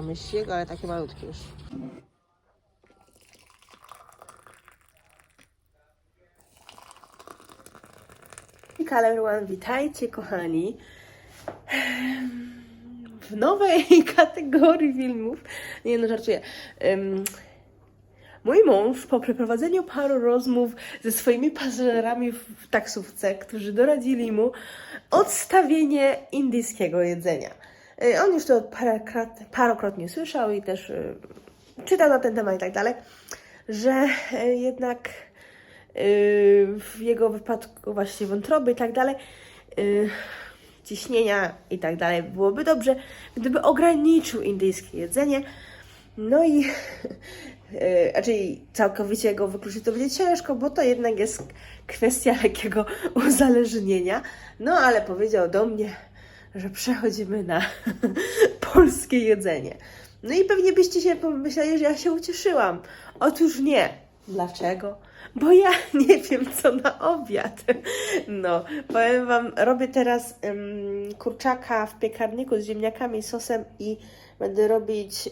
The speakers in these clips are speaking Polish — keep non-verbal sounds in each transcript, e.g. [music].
mamy śnieg, ale takie malutkie już. Hello witajcie kochani w nowej [laughs] kategorii filmów. Nie no, żartuję. Em, mój mąż po przeprowadzeniu paru rozmów ze swoimi pasażerami w taksówce, którzy doradzili mu odstawienie indyjskiego jedzenia. Y, On już to parokrotnie, parokrotnie słyszał i też y, czytał na ten temat i tak dalej, że y, jednak w jego wypadku właśnie wątroby i tak dalej, ciśnienia i tak dalej, byłoby dobrze, gdyby ograniczył indyjskie jedzenie. No i raczej całkowicie go wykluczyć to będzie ciężko, bo to jednak jest kwestia lekkiego uzależnienia. No ale powiedział do mnie, że przechodzimy na [laughs] polskie jedzenie. No i pewnie byście się pomyśleli, że ja się ucieszyłam. Otóż nie. Dlaczego? Bo ja [laughs] nie wiem, co na obiad. No, powiem Wam, robię teraz ym, kurczaka w piekarniku z ziemniakami, sosem i będę robić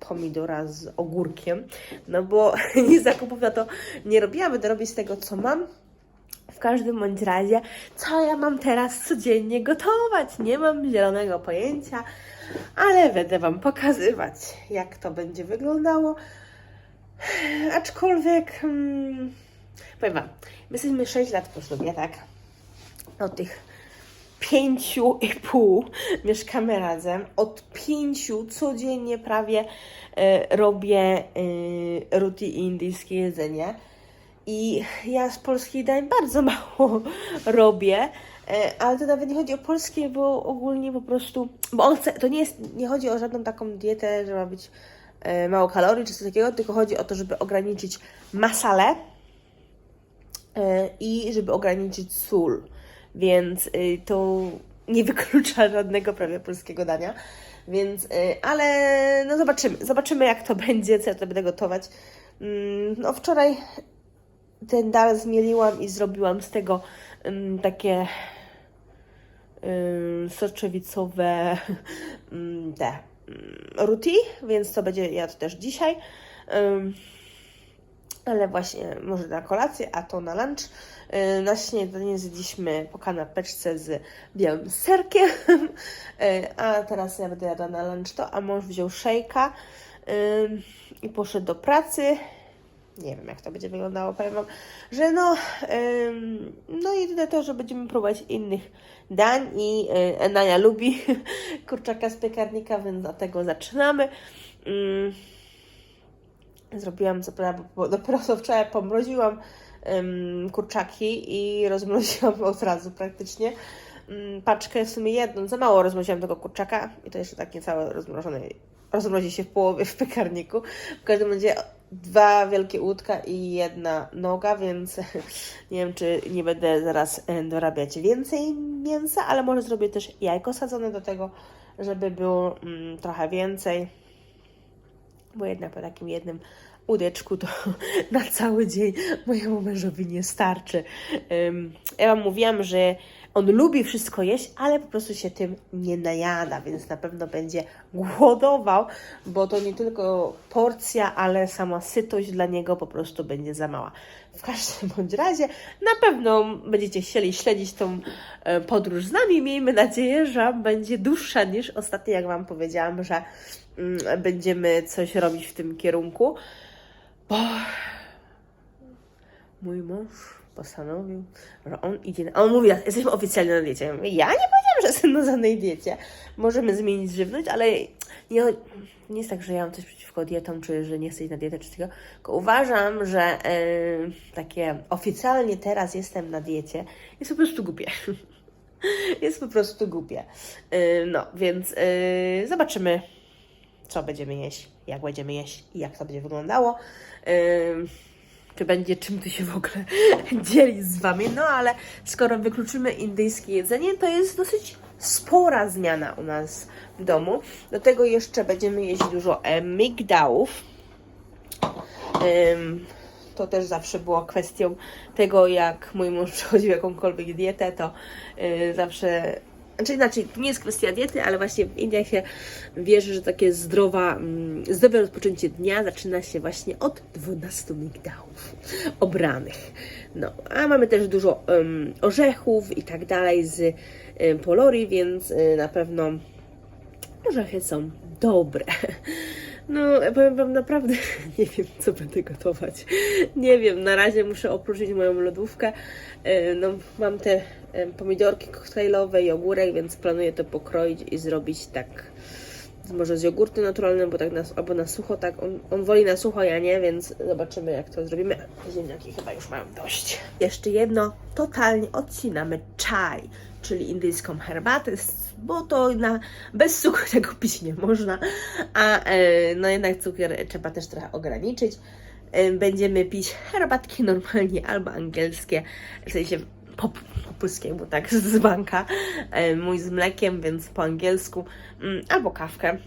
pomidora z ogórkiem. No bo [laughs] nic zakupów na to nie robiłam, będę robić z tego, co mam. W każdym bądź razie, co ja mam teraz codziennie gotować? Nie mam zielonego pojęcia, ale będę Wam pokazywać, jak to będzie wyglądało. Aczkolwiek, hmm, powiem Wam, my jesteśmy 6 lat po ślubie, tak? Od tych pięciu i pół mieszkamy razem. Od pięciu codziennie prawie e, robię e, ruti indyjskie jedzenie. I ja z polskich dań bardzo mało [laughs] robię, e, ale to nawet nie chodzi o polskie, bo ogólnie po prostu, bo on chce, to nie jest, nie chodzi o żadną taką dietę, że ma być e, mało kalorii czy coś takiego, tylko chodzi o to, żeby ograniczyć masale e, i żeby ograniczyć sól, więc to nie wyklucza żadnego prawie polskiego dania. Więc, ale no zobaczymy, zobaczymy jak to [laughs] będzie, co ja będę gotować. Mm, No wczoraj ten dal zmieliłam i zrobiłam z tego ym, takie ym, soczewicowe [laughs] ym, te ym, ruti, więc to będzie jadł też dzisiaj. Ym, ale właśnie może na kolację, a to na lunch. Yy, Na śniadanie zjedliśmy po kanapeczce z białym serkiem, [laughs] Yy, a teraz ja będę jadła na lunch to, a mąż wziął szejka i poszedł do pracy. Nie wiem, jak to będzie wyglądało, powiem Wam, że no, ym, no jedyne to, że będziemy próbować innych dań i yy, Enania lubi [laughs] kurczaka z piekarnika, więc dlatego zaczynamy. Ym, Zrobiłam, co prawda, bo dopiero co wczoraj pomroziłam em, kurczaki i rozmroziłam [laughs] od razu praktycznie. Mm, paczkę w sumie jedną, za mało rozmroziłam tego kurczaka i to jeszcze tak niecałe rozmrożone. Rozmrozi się w połowie w piekarniku. W każdym razie dwa wielkie łódka i jedna noga, więc [laughs] nie wiem, czy nie będę zaraz e, dorabiać więcej mięsa, ale może zrobię też jajko sadzone do tego, żeby było mm, trochę więcej bo jednak po takim jednym udeczku to [laughs] na cały dzień mojemu mężowi nie starczy. Ja Wam mówiłam, że on lubi wszystko jeść, ale po prostu się tym nie najada, więc na pewno będzie głodował, bo to nie tylko porcja, ale sama sytość dla niego po prostu będzie za mała. W każdym bądź razie na pewno będziecie chcieli śledzić tą e, podróż z nami. Miejmy nadzieję, że będzie dłuższa niż ostatnio, jak Wam powiedziałam, że mm, będziemy coś robić w tym kierunku, bo mój mąż postanowił, że on idzie na... On mówi, jesteśmy oficjalnie na diecie. Ja nie powiedziałam, że jestem na żadnej diecie. Możemy zmienić żywność, ale nie, nie jest tak, że ja mam coś przeciwko dietom, czy że nie chcę iść na dietę, czy tego. Tylko uważam, że e, takie oficjalnie teraz jestem na diecie jest po prostu głupie. [laughs] jest po prostu głupie. E, no, więc e, zobaczymy, co będziemy jeść, jak będziemy jeść i jak to będzie wyglądało. Ym, czy będzie czym tu się w ogóle [laughs] dzielić z Wami. No ale skoro wykluczymy indyjskie jedzenie, to jest dosyć spora zmiana u nas w domu. Do tego jeszcze będziemy jeść dużo e, migdałów. To też zawsze było kwestią tego, jak mój mąż [laughs] przechodził jakąkolwiek dietę, to y, zawsze Znaczy inaczej, to nie jest kwestia diety, ale właśnie w Indiach się wierzy, że takie zdrowa, mm, zdrowe rozpoczęcie dnia zaczyna się właśnie od 12 migdałów obranych. No, a mamy też dużo em, orzechów i tak dalej z em, polorii, więc y, na pewno orzechy są dobre. [laughs] No, powiem Wam naprawdę, [laughs] nie wiem, co będę gotować. Nie wiem, na razie muszę opróżnić moją lodówkę. E, No, mam te e, pomidorki koktajlowe i ogórek, więc planuję to pokroić i zrobić tak może z jogurtem naturalnym, bo tak na, albo na sucho, tak on, on woli na sucho, ja nie, więc zobaczymy jak to zrobimy. Ziemniaki chyba już mają dość. Jeszcze jedno, totalnie odcinamy czaj, czyli indyjską herbatę, s- bo to na, bez cukru tego [laughs] pić nie można, a e, no jednak cukier trzeba też trochę ograniczyć. E, Będziemy pić herbatki normalnie albo angielskie, w sensie po, po polskiemu, tak, [laughs] z banka, e, mój z mlekiem, więc po angielsku, mm, albo kawkę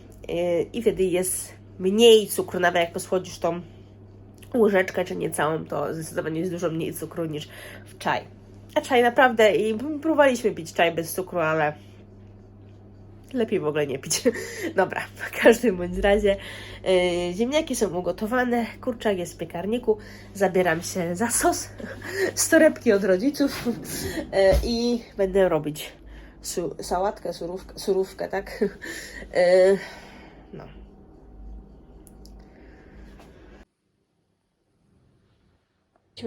i wtedy jest mniej cukru, nawet jak posłodzisz tą łyżeczkę, czy nie całą, to zdecydowanie jest dużo mniej cukru niż w czaj. A czaj naprawdę, i próbowaliśmy pić czaj bez cukru, ale lepiej w ogóle nie pić. [laughs] Dobra, w każdym bądź razie e, ziemniaki są ugotowane, kurczak jest w piekarniku, zabieram się za sos [laughs] z torebki od rodziców e, i będę robić su, sałatkę, surówkę, surówkę tak? E, [laughs] no.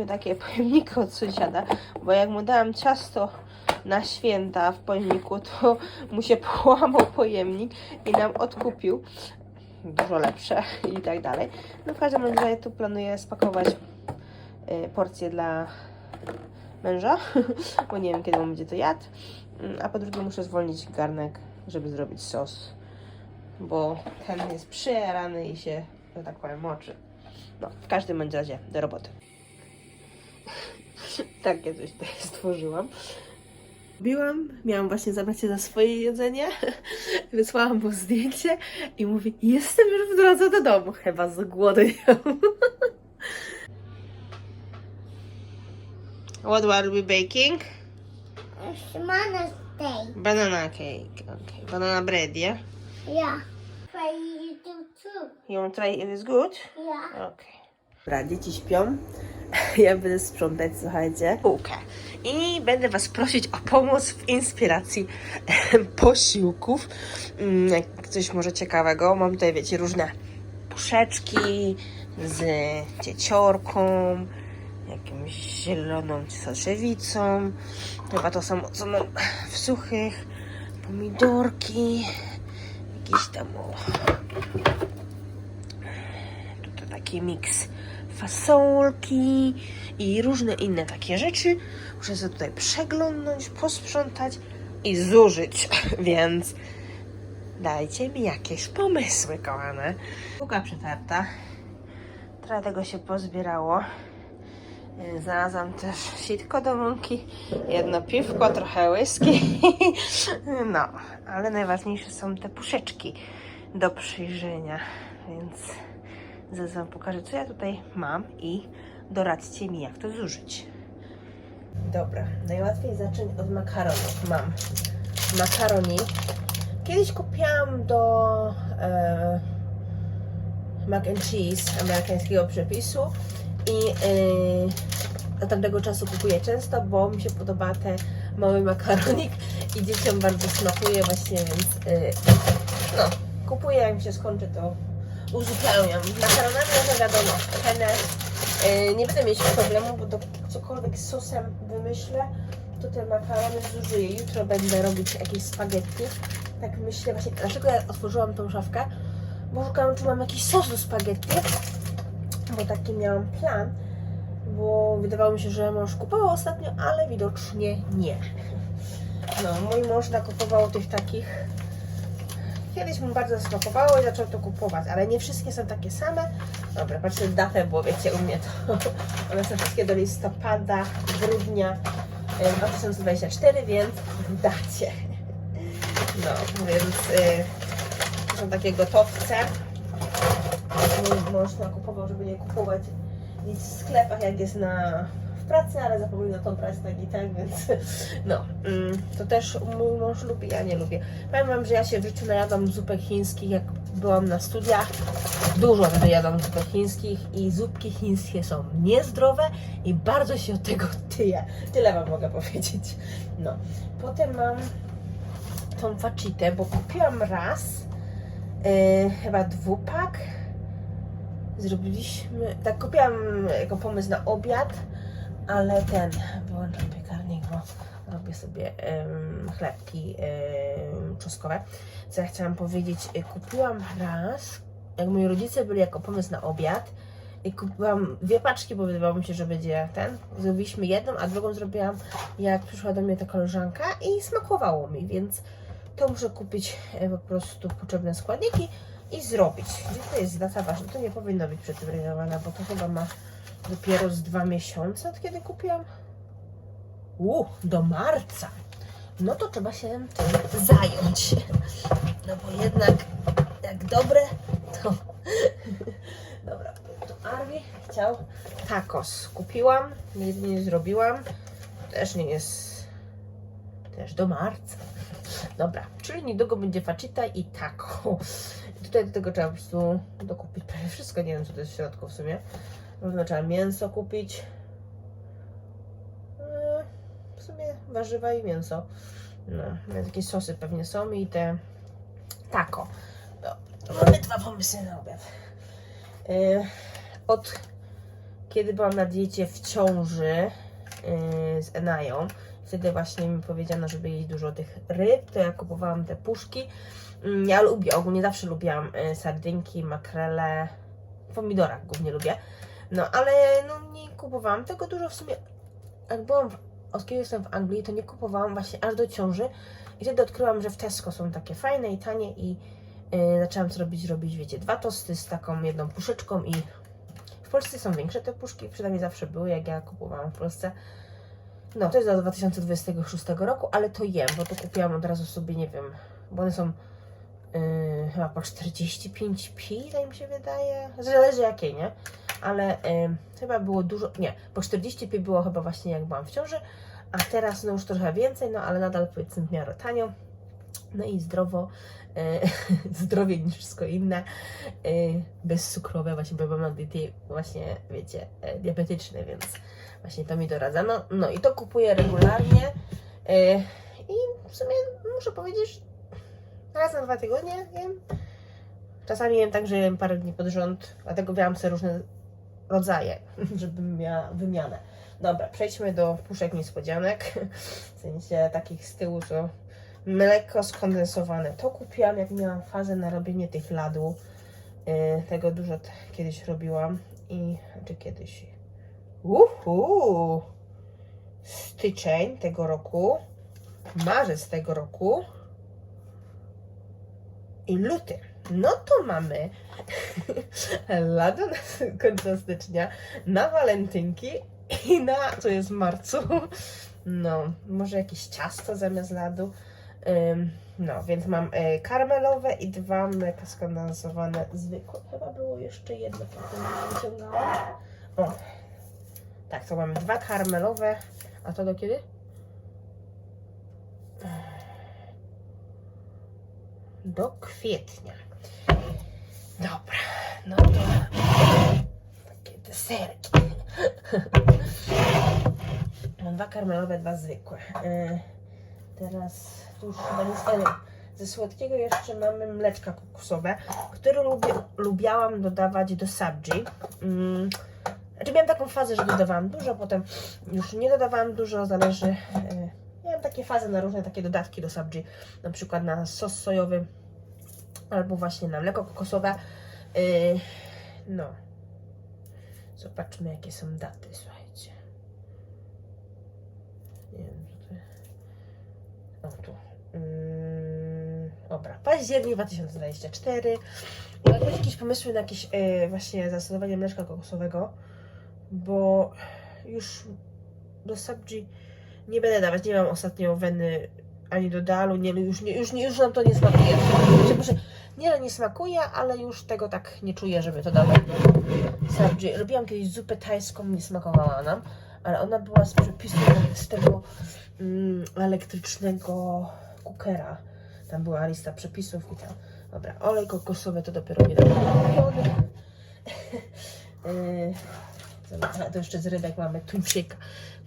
Takie pojemniki od sąsiada, bo jak mu dałam ciasto na święta w pojemniku, to mu się połamał pojemnik i nam odkupił dużo lepsze i tak dalej. No w każdym razie tu planuję spakować y, porcję dla męża, [laughs] bo nie wiem kiedy on będzie to jadł, Mm, a po drugie muszę zwolnić garnek, żeby zrobić sos, bo ten jest przyjarany i się, że tak powiem, moczy. No, w każdym razie do roboty. [laughs] Takie coś tutaj stworzyłam. Biłam, miałam właśnie zabrać się za swoje jedzenie. [laughs] Wysłałam mu zdjęcie i mówi: Jestem już w drodze do domu, chyba z głodu. [laughs] What were we baking? Banana steak. Banana cake. Okay. Banana bread, yeah? Yeah. Try do too. You want to try it is good? Yeah. Okej. Dobra, dzieci śpią. [laughs] Ja będę sprzątać, słuchajcie. Półkę. I będę Was prosić o pomoc w inspiracji [laughs] posiłków. Mm, coś może ciekawego. Mam tutaj, wiecie, różne puszeczki z cieciorką, jakimś zieloną soczewicą. Chyba to samo, co mam w suchych. Pomidorki. Jakieś tam o, to taki miks fasolki i różne inne takie rzeczy. Muszę sobie tutaj przeglądnąć, posprzątać i zużyć, [laughs] więc dajcie mi jakieś pomysły, kochane. Puka przetarta. Trochę tego się pozbierało. Yy, Znalazłam też sitko do mąki, jedno piwko, trochę whisky. [laughs] No, ale najważniejsze są te puszeczki do przyjrzenia, więc zaraz Wam pokażę, co ja tutaj mam i doradźcie mi, jak to zużyć. Dobra, najłatwiej zacząć od makaronów. Mam makaroni. Kiedyś kupiłam do e, mac and cheese amerykańskiego przepisu i e, od tamtego czasu kupuję często, bo mi się podoba ten mały makaronik i dzieciom bardzo smakuje właśnie, więc e, no, kupuję, jak mi się skończy, to uzupełniam. Makaronami, no wiadomo, penne. E, nie będę mieć problemu, bo do cokolwiek sosem wymyślę, to te makarony zużyję. Jutro będę robić jakieś spaghetti. Tak myślę właśnie, dlaczego ja otworzyłam tą szafkę? Bo szukałam, czy mam jakiś sos do spaghetti, bo taki miałam plan, bo wydawało mi się, że mąż kupował ostatnio, ale widocznie nie. No, mój mąż nakupował tych takich Kiedyś mu bardzo smakowało i zaczął to kupować, ale nie wszystkie są takie same. Dobra, patrzcie, datę, bo wiecie, u mnie to [laughs] one są wszystkie do listopada, grudnia e, 2024, więc w dacie. No, więc y, są takie gotowce. Mąż nakupował, żeby nie kupować nic w sklepach, jak jest na pracy, ale zapomina tą tak i tak, więc no, mm, to też mój mąż lubi, ja nie lubię. Powiem Wam, że ja się w życiu najadłam zupek chińskich, jak byłam na studiach. Dużo wtedy jadłam zupek chińskich i zupki chińskie są niezdrowe i bardzo się od tego tyję. Tyle Wam mogę powiedzieć. No, potem mam tą faczitę, bo kupiłam raz, yy, chyba dwupak. Zrobiliśmy, tak kupiłam jako pomysł na obiad, ale ten, wyłączam piekarnik, bo robię sobie chlebki em, czosnkowe. Co ja chciałam powiedzieć, y, kupiłam raz, jak moi rodzice byli jako pomysł na obiad, i kupiłam dwie paczki, bo wydawało mi się, że będzie ten. Zrobiliśmy jedną, a drugą zrobiłam, jak przyszła do mnie ta koleżanka i smakowało mi, więc to muszę kupić e, po prostu potrzebne składniki i zrobić. Gdzie to jest data ważna? To nie powinno być przetrygowana, bo to chyba ma dopiero z dwa miesiące, od kiedy kupiłam. U, do marca. No to trzeba się tym zająć. No bo jednak jak dobre, to... [laughs] Dobra, to Arwi chciał tacos. Kupiłam, nigdy nie zrobiłam. Też nie jest... Też do marca. Dobra, czyli niedługo będzie facita i taco. Tutaj do tego trzeba po prostu dokupić prawie wszystko. Nie wiem, co to jest w środku w sumie. Można trzeba mięso kupić. Eee, W sumie warzywa i mięso. No, jakieś sosy pewnie są i te taco. No, mamy dwa pomysły na obiad. Eee, Od kiedy byłam na diecie w ciąży eee, z Enają, wtedy właśnie mi powiedziano, żeby jeść dużo tych ryb, to ja kupowałam te puszki. Mm, Ja lubię, ogólnie zawsze lubiłam e, sardynki, makrele, pomidora głównie lubię. No ale no nie kupowałam tego dużo w sumie. Jak byłam, w, od kiedy jestem w Anglii, to nie kupowałam właśnie aż do ciąży. I wtedy odkryłam, że w Tesco są takie fajne i tanie i e, zaczęłam to robić, robić, wiecie, dwa tosty z taką jedną puszeczką i w Polsce są większe te puszki, przynajmniej zawsze były, jak ja kupowałam w Polsce. No, to jest do 2026 roku, ale to jem, bo to kupiłam od razu sobie, nie wiem, bo one są yy, chyba po 45p, tak mi się wydaje. Zależy jakie, nie? Ale yy, chyba było dużo, nie, po 40p było chyba właśnie jak byłam w ciąży, a teraz no już trochę więcej, no ale nadal powiedzmy w miarę tanio. No i zdrowo, yy, [laughs] zdrowie niż wszystko inne, yy, bezcukrowe właśnie, bo mam diecie właśnie, wiecie, yy, diabetyczne, więc właśnie to mi doradzano. No i to kupuję regularnie yy, i w sumie muszę powiedzieć, raz na dwa tygodnie jem. Czasami jem tak, że jem parę dni pod rząd, dlatego wzięłam sobie różne rodzaje, [laughs] żebym miała wymianę. Dobra, przejdźmy do puszek niespodzianek, w sensie takich z tyłu, co mleko skondensowane. To kupiłam, jak miałam fazę na robienie tych ladł. Yy, tego dużo kiedyś robiłam i, czy kiedyś, uhu, styczeń tego roku, marzec tego roku, i luty. No to mamy [laughs] lado na końcu stycznia, na walentynki i na, co jest w marcu, no, może jakieś ciasto zamiast ladu. No, więc mam y, karmelowe i dwa mleka skondensowane zwykłe. Chyba było jeszcze jedno, nie wyciągałam. O, tak, to mamy dwa karmelowe, a to do kiedy? do kwietnia. Dobra, no to takie deserki. [laughs] Mam dwa karmelowe, dwa zwykłe. Yy, teraz tu już chyba nic ale ze słodkiego jeszcze mamy mleczka kokosowe, które lubię, lubiałam dodawać do sabji. Mm, znaczy miałam taką fazę, że dodawałam dużo, potem już nie dodawałam dużo, zależy. Yy, miałam takie fazy na różne takie dodatki do sabji, na przykład na sos sojowy albo właśnie na mleko kokosowe. Yy, no. Zobaczmy, jakie są daty, słuchajcie. Nie wiem, O, tu. Yy, dobra, październik 2024. Jak macie jakieś pomysły na jakieś yy, właśnie zastosowanie mleczka kokosowego, bo już do sabji nie będę dawać, nie mam ostatnio weny ani do dalu, nie, już, nie, już, nie, już nam to nie smakuje. Znaczy, może nie, nie smakuje, ale już tego tak nie czuję, żeby to dawać. Sabji. Robiłam kiedyś zupę tajską, nie smakowała nam, ale ona była z przepisu z tego mm, elektrycznego cookera. Tam była lista przepisów i tam. Dobra, olej kokosowy to dopiero kupiony. Yy, Dobra, to jeszcze z rybek mamy tuńczyka.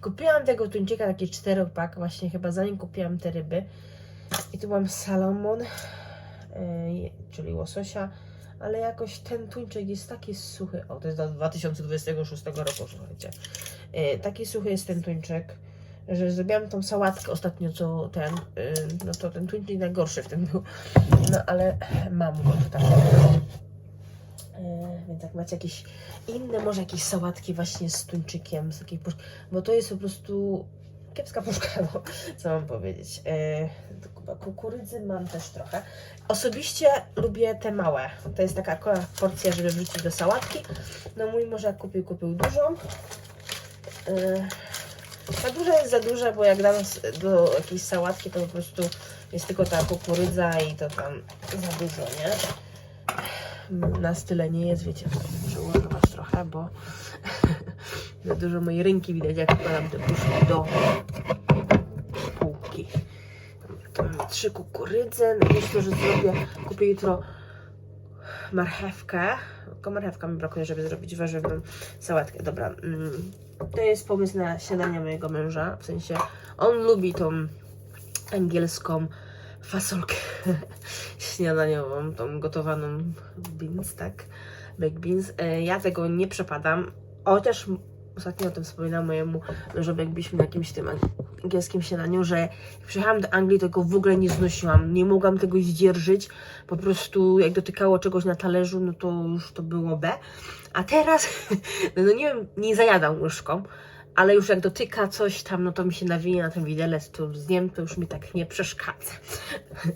Kupiłam tego tuńczyka, taki czteropak, właśnie chyba zanim kupiłam te ryby. I tu mam salmon, yy, czyli łososia, ale jakoś ten tuńczyk jest taki suchy. O, to jest do 2026 roku, słuchajcie. Yy, taki suchy jest ten tuńczyk, że zrobiłam tą sałatkę ostatnio, co ten, yy, no to ten tuńczyk najgorszy w tym był. No ale mam go tutaj. Więc jak macie jakieś inne, może jakieś sałatki właśnie z tuńczykiem, z takiej bo to jest po prostu kiepska puszka, no, co mam powiedzieć. Chyba kukurydzy mam też trochę. Osobiście lubię te małe. To jest taka porcja, żeby wrzucić do sałatki. No mój może jak kupił, kupił dużą. E, ta duża jest za duża, bo jak dam do jakiejś sałatki, to po prostu jest tylko ta kukurydza i to tam za dużo, nie? na style nie jest, wiecie, muszę uładować trochę, bo [laughs] za dużo mojej ręki widać, jak wkładam te puszki do półki. Trzy kukurydze, no myślę, że zrobię, kupię jutro marchewkę, tylko marchewka mi brakuje, żeby zrobić warzywną sałatkę. Dobra, mm, to jest pomysł na śniadanie mojego męża, w sensie on lubi tą angielską fasolkę [laughs] śniadaniową, tą gotowaną beans, tak? Baked beans. E, Ja tego nie przepadam, chociaż ostatnio o tym wspominałam mojemu mężowi, jak byliśmy na jakimś tym angielskim śniadaniu, że przyjechałam do Anglii, tego w ogóle nie znosiłam, nie mogłam tego zdzierżyć, po prostu jak dotykało czegoś na talerzu, no to już to było B. A teraz, [laughs] no nie wiem, nie zajadam łyżką, ale już jak dotyka coś tam, no to mi się nawija na ten widelec, to zjem, to już mi tak nie przeszkadza.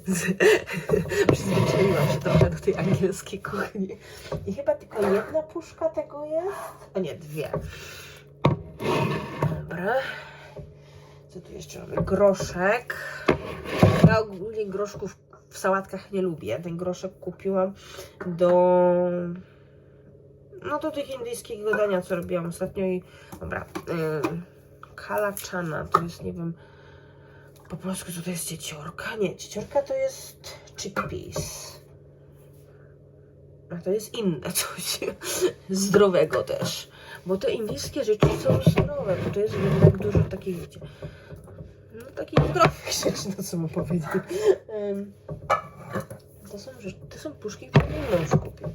[laughs] Przyzwyczaiłam się trochę do tej angielskiej kuchni. I chyba tylko jedna puszka tego jest? O nie, dwie. Dobra. Co tu jeszcze mamy? Groszek. Ja ogólnie groszków w sałatkach nie lubię. Ten groszek kupiłam do... No do tych indyjskiego dania, co robiłam ostatnio i... Dobra. Ym, kalaczana, to jest, nie wiem... Po polsku co to jest cieciorka? Nie, cieciorka to jest chickpeas. A to jest inne [laughs] coś. Zdrowego też. Bo te indyjskie rzeczy są zdrowe, bo to jest jednak dużo takich, wiecie, no takich zdrowych [laughs] rzeczy, no co mam powiedzieć. To są rzeczy, to są puszki, które mąż kupił.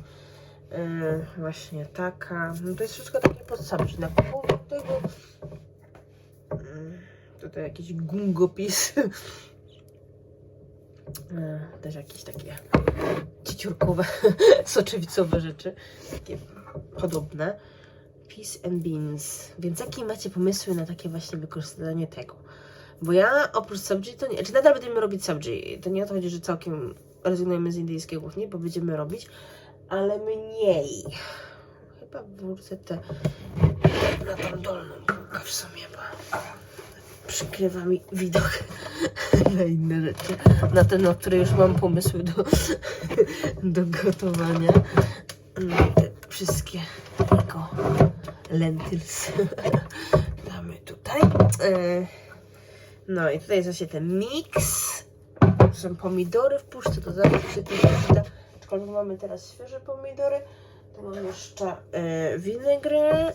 Właśnie taka, no to jest wszystko takie podstawy, na połowę tego tutaj jakiś gungopis. E, Też jakieś takie cieciórkowe, [laughs] soczewicowe rzeczy. Takie podobne. Peas and beans. Więc jakie macie pomysły na takie właśnie wykorzystanie tego? Bo ja oprócz subji to nie... Czy nadal będziemy robić subji? To nie o to chodzi, że całkiem rezygnujemy z indyjskiej kuchni, bo będziemy robić, ale mniej. Chyba wrócę te na tą dolną półkę w sumie, bo przykrywa mi widok [laughs] na inne rzeczy. Na ten, na które już mam pomysły do, [laughs] do gotowania. No, wszystkie jego lentils [laughs] damy tutaj. E, No i tutaj jest właśnie ten miks. Są pomidory w puszce, to zawsze się też przyda. Aczkolwiek mamy teraz świeże pomidory. Tu mam jeszcze e, winegrę.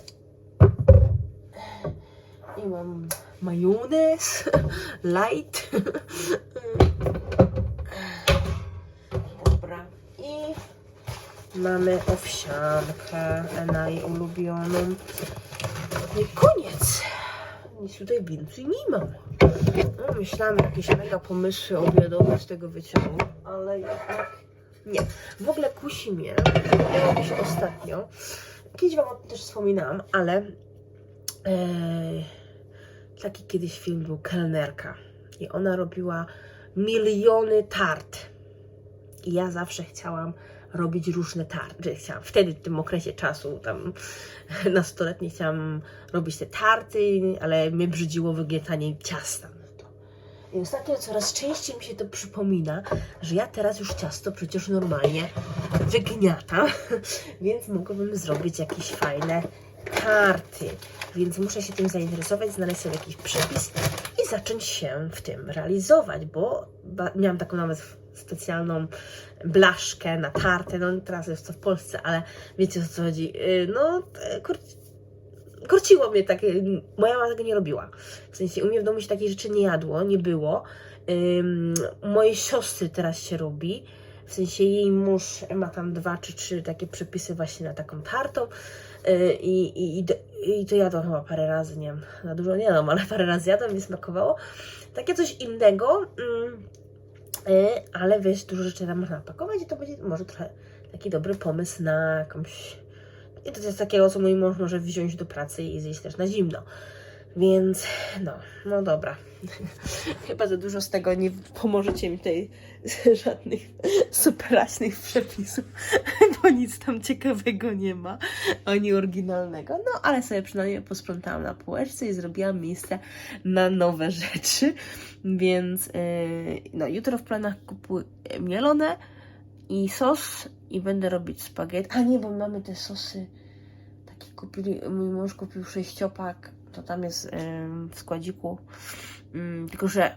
I mam majonez, [laughs] light. [laughs] mamy owsiankę najulubioną. No i koniec. Nic tutaj więcej nie mam. No, myślałam jakieś mega pomysły obiadowe z tego wyciągu, ale nie. W ogóle kusi mnie. Miało mi się ostatnio. Kiedyś Wam o tym też wspominałam, ale e, taki kiedyś film był Kelnerka. I ona robiła miliony tart. I ja zawsze chciałam robić różne tarty. Chciałam wtedy, w tym okresie czasu, tam [laughs] nastoletniej, chciałam robić te tarty, ale mnie brzydziło wygniatanie ciasta. I ostatnio coraz częściej mi się to przypomina, że ja teraz już ciasto przecież normalnie wygniatam, [laughs] więc mogłabym zrobić jakieś fajne tarty, więc muszę się tym zainteresować, znaleźć sobie jakiś przepis i zacząć się w tym realizować, bo miałam taką nawet specjalną blaszkę na tartę, no teraz jest to w Polsce, ale wiecie o co chodzi, Yy, no e, kur... korciło mnie takie, moja mama tego nie robiła, w sensie u mnie w domu się takiej rzeczy nie jadło, nie było, Ym, u mojej siostry teraz się robi, w sensie jej mąż ma tam dwa czy trzy takie przepisy właśnie na taką tartą. Yy, i, i, i, to jadłam chyba parę razy, nie wiem, na dużo nie jadłam, ale parę razy jadłam, mi smakowało. Takie coś innego, ale wiesz, dużo rzeczy tam można pakować i to będzie może trochę taki dobry pomysł na jakąś... I to jest takiego, co mój mąż może wziąć do pracy i zjeść też na zimno. Więc no, no dobra. [laughs] Chyba za dużo z tego nie pomożecie mi tutaj [laughs] żadnych superaśnych przepisów, [laughs] bo nic tam ciekawego nie ma, ani oryginalnego. No, ale sobie przynajmniej posprzątałam na półeczce i zrobiłam miejsce na nowe rzeczy, więc yy, no, jutro w planach kupuję mielone i sos i będę robić spaghetti. A nie, bo mamy te sosy takie kupili, mój mąż kupił sześciopak, to tam jest w składziku, Ym, tylko że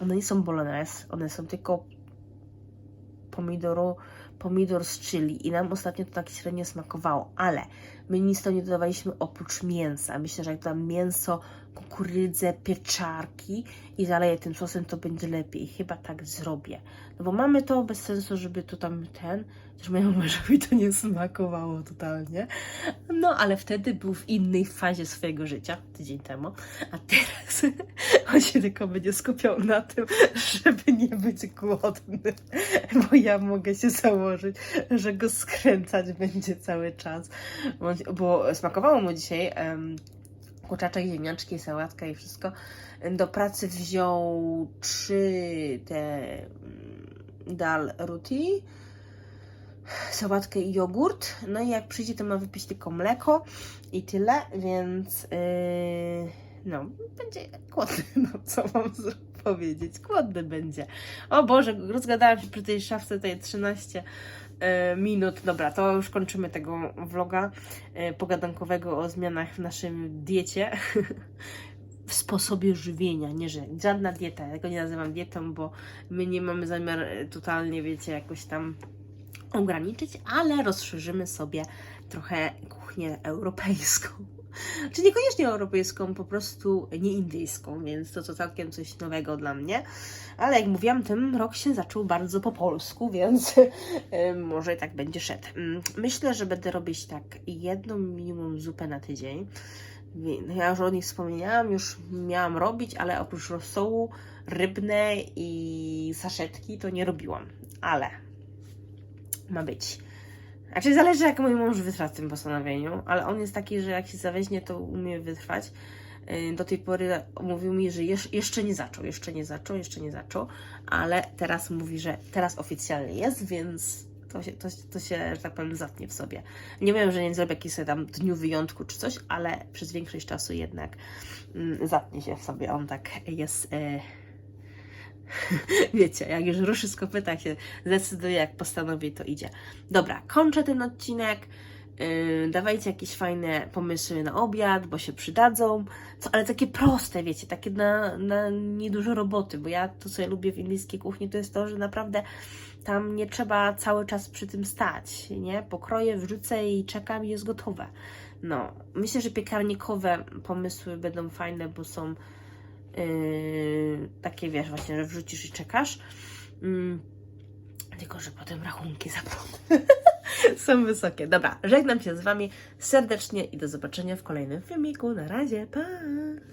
one nie są bolognese, one są tylko pomidoru, pomidor z chili i nam ostatnio to tak średnio smakowało, ale my nic to nie dodawaliśmy oprócz mięsa. Myślę, że jak dam mięso, kukurydzę, pieczarki i zaleję tym sosem, to będzie lepiej. Chyba tak zrobię. No bo mamy to bez sensu, żeby tu tam ten, też mojemu mężowi to nie smakowało totalnie. No, ale wtedy był w innej fazie swojego życia, tydzień temu, a teraz [laughs] on się tylko będzie skupiał na tym, żeby nie być głodny, bo ja mogę się założyć, że go skręcać będzie cały czas, bo, smakowało mu dzisiaj em, kurczaczek, ziemniaczki, sałatka i wszystko. Do pracy wziął trzy te mm, dal ruti, sałatkę i jogurt. No i jak przyjdzie, to ma wypić tylko mleko i tyle, więc yy, no, będzie głodny, [laughs] no co mam powiedzieć, głodny będzie. O Boże, rozgadałam się przy tej szafce tej 13 e, minut. Dobra, to już kończymy tego vloga e, pogadankowego o zmianach w naszym diecie. [laughs] W sposobie żywienia, nie że żadna dieta, ja tego nie nazywam dietą, bo my nie mamy zamiar e, totalnie, wiecie, jakoś tam ograniczyć, ale rozszerzymy sobie trochę kuchnię europejską. Czy niekoniecznie europejską, po prostu nie indyjską, więc to to całkiem coś nowego dla mnie. Ale jak mówiłam, ten rok się zaczął bardzo po polsku, więc [laughs] może tak będzie szedł. Mm, Myślę, że będę robić tak jedną minimum zupę na tydzień. No ja już o nich wspomniałam, już miałam robić, ale oprócz rosołu rybne i saszetki to nie robiłam. Ale ma być. Znaczy zależy jak mój mąż wytrwa w tym postanowieniu, ale on jest taki, że jak się zaweźmie, to umie wytrwać. Yy, Do tej pory mówił mi, że jesz- jeszcze nie zaczął, jeszcze nie zaczął, jeszcze nie zaczął, ale teraz mówi, że teraz oficjalnie jest, więc to się, to, to się, że tak powiem, zatnie w sobie. Nie wiem, że nie zrobię jakiegoś tam dniu wyjątku czy coś, ale przez większość czasu jednak mm, zatnie się w sobie. On tak jest... Yy, [laughs] Wiecie, jak już ruszy z kopyta, się zdecyduje, jak postanowi, to idzie. Dobra, kończę ten odcinek. Yy, dawajcie jakieś fajne pomysły na obiad, bo się przydadzą. Co, ale takie proste, wiecie, takie na, na niedużo roboty, bo ja to, co ja lubię w indyjskiej kuchni, to jest to, że naprawdę tam nie trzeba cały czas przy tym stać, nie? Pokroję, wrzucę i czekam i jest gotowe. No, myślę, że piekarnikowe pomysły będą fajne, bo są Yy, takie wiesz właśnie, że wrzucisz i czekasz. Mm, tylko, że potem rachunki za prąd [laughs] są wysokie. Dobra, żegnam się z Wami serdecznie i do zobaczenia w kolejnym filmiku. Na razie, pa!